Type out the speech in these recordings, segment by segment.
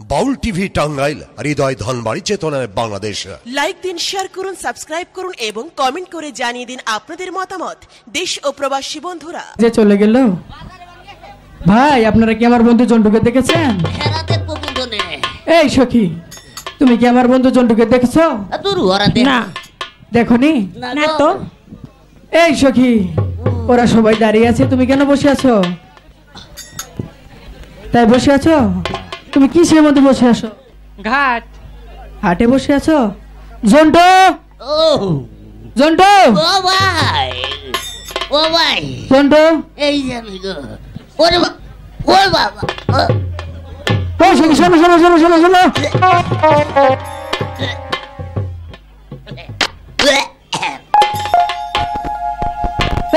বাউল TV Tangail হৃদয় ধনবাড়ি চেতনায় Bangladesh. Like দিন শেয়ার করুন সাবস্ক্রাইব করুন এবং কমেন্ট করে জানিয়ে দিন আপনাদের মতামত। দেশ ও প্রবাসী বন্ধুরা। যে চলে গেল? ভাই আপনারা কি আমার বন্ধু জন্টুকে দেখেছেন? এই সখী তুমি কি আমার বন্ধু জন্টুকে দেখেছ? না। দেখনি? না তো। এই সখী ওরা সবাই দাঁড়িয়ে আছে তুমি কেন বসে আছো? তাই বসে আছো? তুমি কিসের মধ্যে বসে আছো? ঘাট। হাটে বসে আছো? জন্টু! ও। জন্টু! ও ভাই। ও ভাই। জন্টু! এই যে আমি গো। ওরে বাবা। ও, শোনো শোনো শোনো শোনো শোনো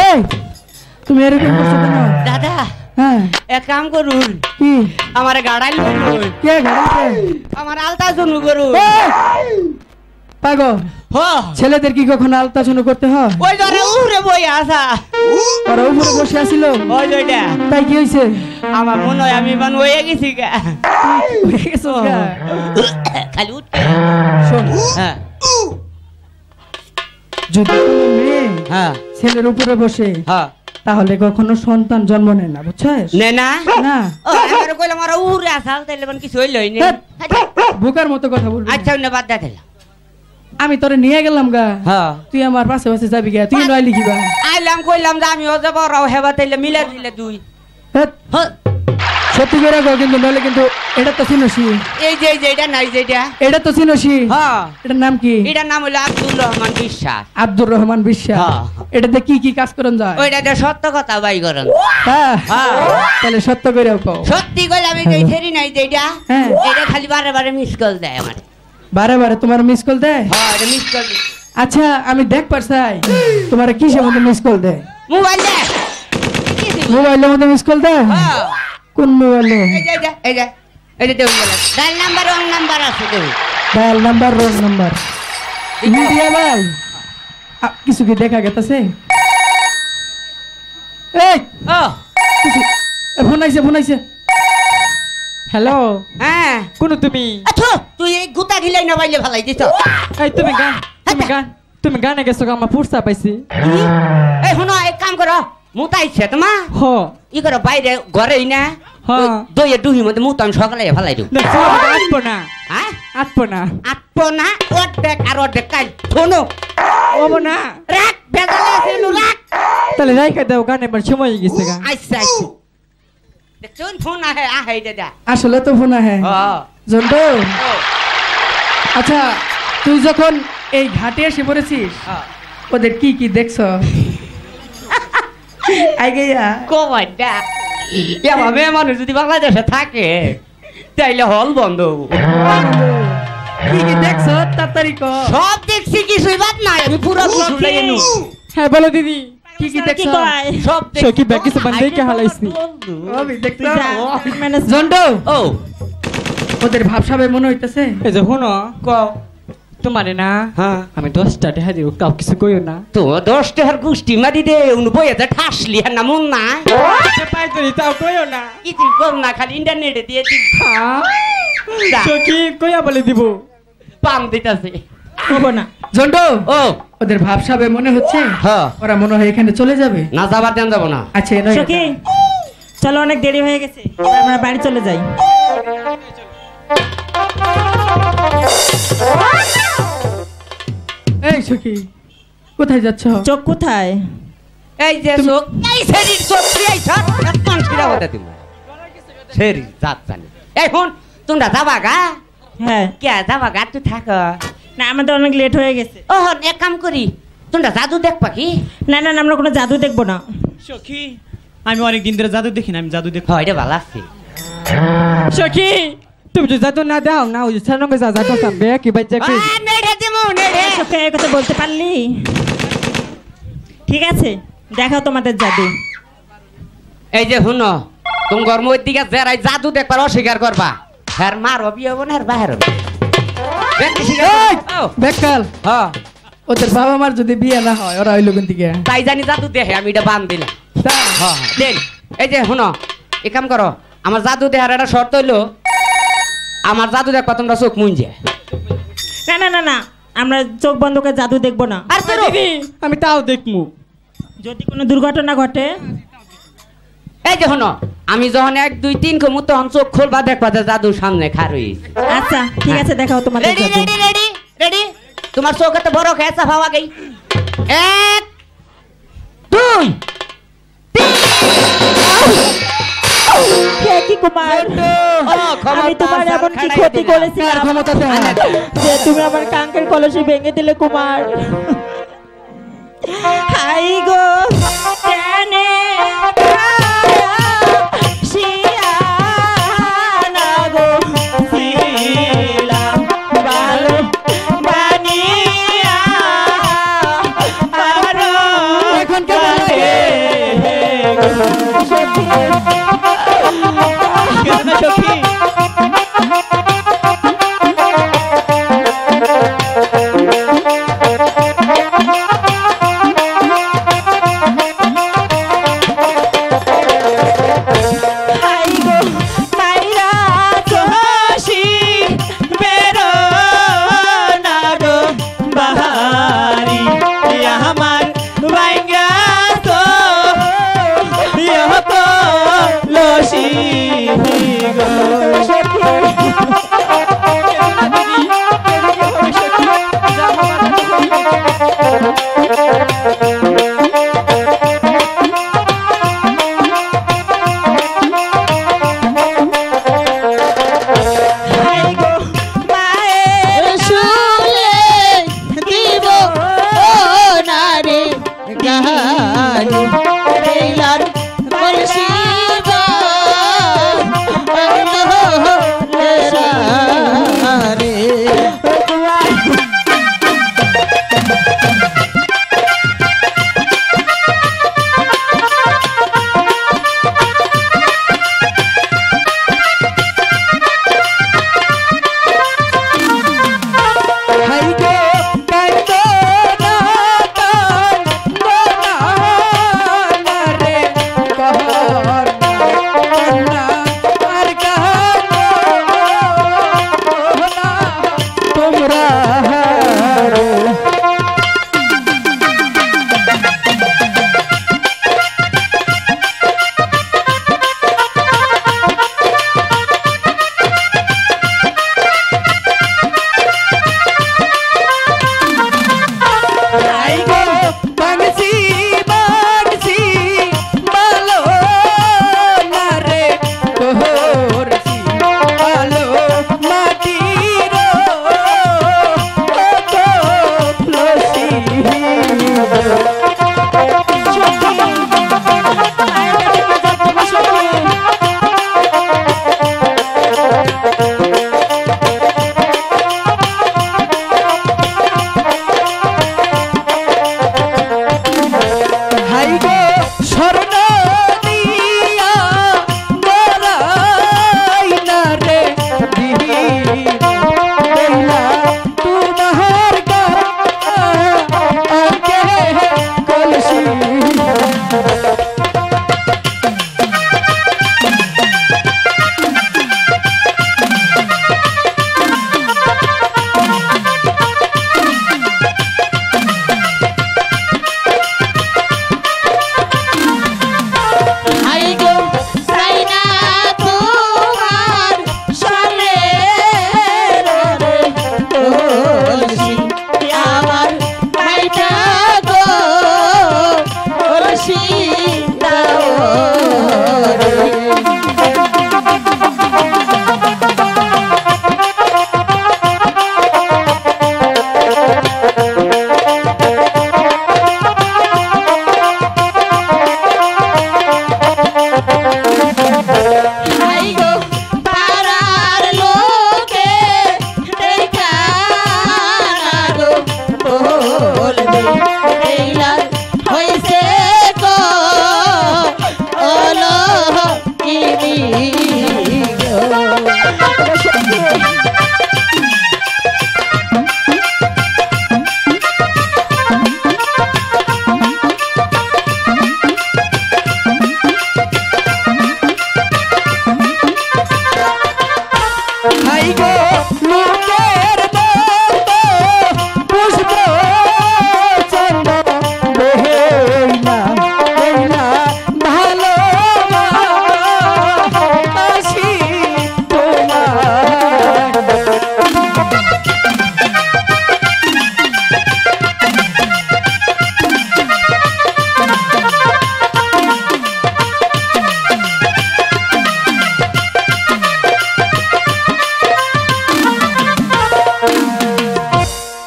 এই তুমি এরকম দাদা। এক কাম করুন। আমার গাড়াই কে ঘরে আমার আলতা শুনু করুন পাগল। হ। ছেলেদের কি কখনো আলতাচনা করতে হয়? ওই ধরে উড়ে বই আসা। ওরা উপরে বসে আসিল? ওই ওইটা। তাই কি হয়েছে আমার মনে হয় আমি বান হয়ে গেছি গা। খালি উঠ। শোন। হ্যাঁ। যদি কোনো মেয়ে হ্যাঁ। ছেলের উপরে বসে হ্যাঁ। তাহলে কখনো সন্তান জন্ম নেয় না বুঝছিস? নে না? না। ও আমার কইলাম আর উরে আসা তাইলে বন কিছু হইলই নে বুকার মতো কথা বলবি আচ্ছা অন্য বাদ দে দিলাম আমি তোরে নিয়ে গেলাম গা। হ্যাঁ। তুই আমার পাশে পাশে যাবি গা তুই নয় লিখিবা। আইলাম কইলাম যে আমি ও যাব রাও হেবা তাইলে মিলে দিলে দুই। হ্যাঁ সত্যি করে কিন্তু নইলে কিন্তু এটা তো চিনসি এই যে যে এটা নাই যে এটা। তো চিনসি হ্যাঁ। এটার নাম কি? এটার নাম হলো আব্দুল রহমান বিশ্বাস। আব্দুর রহমান বিশ্বাস। হ্যাঁ। এটাতে কি কি কাজ করেন যায়? ওইটা সত্য কথা বাই করেন। হ্যাঁ। হ্যাঁ। তাহলে সত্য করে কও। সত্যি কইলে আমি যে ফেরি নাই যে এটা। খালি বারে বারে মিস কল দেয় আমার। বারে বারে তোমার মিস কল দেয়? হ্যাঁ এটা মিস কল আচ্ছা আমি দেখ পারছাই। তোমার কিসের মধ্যে মিস কল দেয়? মোবাইল দে মোবাইলের মধ্যে মিস কল দেয়? হ্যাঁ। কোন মোবাইলে এই যে এই যে এই যে এই যে দেউন গেল ডাল নাম্বার ওয়ান নাম্বার আছে দেউ dial number roll number media ভাই আ, কিছু কি দেখা গেছে এই ও কিছু এ, ফোন আইছে ফোন আইছে হ্যালো হ্যাঁ কোন তুমি আচ্ছা তুই এই গুতা গিলাই না বাইলে ভালাই দিছ এই তুমি গান তুমি গান তুমি গানে গেছো গা, আমার পুরসা পাইছি এই শুনো এক কাম করো মুতাইছে তোমা হ ই করো বাইরে ঘরেই না হ্যাঁ। দইয়ে ডুহি মধ্যে মুত আমি সকালে ভালাই দিও আটবো না হ্যাঁ আটবো না আটপো না অর্ধেক আর অর্ধেক কাল। শোনো হব না রাখ আছে তাহলে রাইখা দাও গানে আমার সময় গেছে গা। দেখুন ফোন আহে আহে দাদা আসলে তো ফোন আহে। হ্যাঁ জন্টু। আচ্ছা তুই যখন এই ঘাটে এসে পড়েছিস ওদের কি কি দেখছ? আগে এভাবে মানুষ যদি বাংলাদেশে থাকে তাইলে হল বন্ধ। হব। কি কি দেখছ তাড়াতাড়ি সব দেখছি কিছুই বাদ নাই আমি পুরো হ্যাঁ বলো দিদি। কি কি দেখছ। সব দেখছি। সখী ব্যাগ কিছু বান্ধে। কে হালাইছি আমি ও। ওদের ভাবসাবে মনে হইতেছে? এই যে শোনো। ক তোমারে না। হ্যাঁ। আমি দশটা টাকা দিব কাউ কিছু কইও না। তো দশ টাকার গুষ্টি মারি দে উনি বইয়েতে ঠাসলি আর না মন না পাই ধরি তাও কইও না। কিছু কর না খালি ইন্টারনেটে দিয়ে দিন। হ্যাঁ কইয়া বলে দিব? পাম দিতেছে। হব না। জন্টু ও। ওদের ভাবসাবে মনে হচ্ছে? হ্যাঁ ওরা মনে হয় এখানে চলে যাবে? না যাবার দেন যাব না। আচ্ছা নয়। চলো অনেক দেরি হয়ে গেছে। আমরা বাড়ি চলে যাই। এই সখী কোথায় যাচ্ছ? চোখ কোথায়? এই যে চোখ এই শরীর চোখ তুই এই সব একদম ছিড়া হতে দিব। শরীর জাত জানি। এখন তোমরা যাবা গা? হ্যাঁ। কে যাবা গা তুই থাক। না আমাদের অনেক লেট হয়ে গেছে। ও এক কাম করি তোমরা জাদু দেখবা কি? না না না, আমরা কোনো জাদু দেখব না। সখী আমি অনেক দিন ধরে জাদু দেখি না আমি জাদু দেখি হয় এটা ভালো আছে সখী! তুমি যদি যাতো না দাও না ওই সার নঙ্গে যা যাতো সামবে কি বাচ্চা কি? আ, নেড়ে দিমু, নেড়ে। এই কথা বলতে পারলি। ঠিক আছে দেখাও তোমাদের জাদু। এই যে শুনো তুমি গরম দিকে যারাই জাদু দেখবার অস্বীকার করবা। হ্যার মার হবি হব না আর বাহির হবি। বেকাল। হ্যাঁ, ওদের বাবা মার যদি বিয়ে না হয় ওরা ওই লোকের দিকে? তাই জানি জাদু দেখে আমি এটা বান দিলাম। হ্যাঁ, হ্যাঁ, দেন এই যে শুনো এ কাম করো আমার জাদু দেহার একটা শর্ত হইল আমার জাদু দেখবা তোমরা চোখ মুঞ্জে না না না না আমরা চোখ বন্ধ করে জাদু দেখব না। আর দিদি আমি তাও দেখমু যদি কোনো দুর্ঘটনা ঘটে? এই যে শোনো আমি যখন এক দুই তিন কমু তখন চোখ খুলবা দেখবা যে জাদুর সামনে খারুই আচ্ছা ঠিক আছে দেখাও তোমাদের রেডি রেডি রেডি রেডি। তোমার চোখে তো বড় খেয়েছা ভাবা গেই। এক দুই হে কুমার ও, আমি তোমার এমন কি ক্ষতি দেখায়। যে তুমি আমার কাঙ্কের কলসি ভেঙে দিলে কুমার। হাই গো Thank you. दो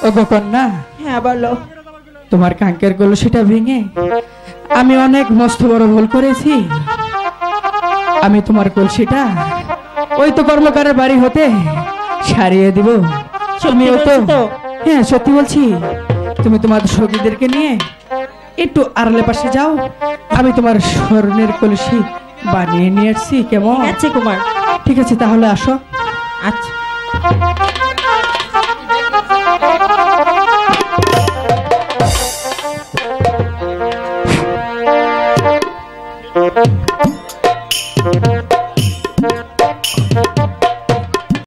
ওগো কন্যা। হ্যাঁ বলো। তোমার কাঙ্কের কলসিটা ভেঙে আমি অনেক মস্ত বড় ভুল করেছি। আমি তোমার কলসিটা ওই তো কর্মকারের বাড়ি হতে সারিয়ে দিব। তুমিও তো হ্যাঁ সত্যি বলছি। তুমি তোমার সখীদেরকে নিয়ে একটু আড়ালে পাশে যাও। আমি তোমার স্বর্ণের কলসি বানিয়ে নিয়ে আসছি কেমন? আছে কুমার। ঠিক আছে তাহলে আসো। আচ্ছা।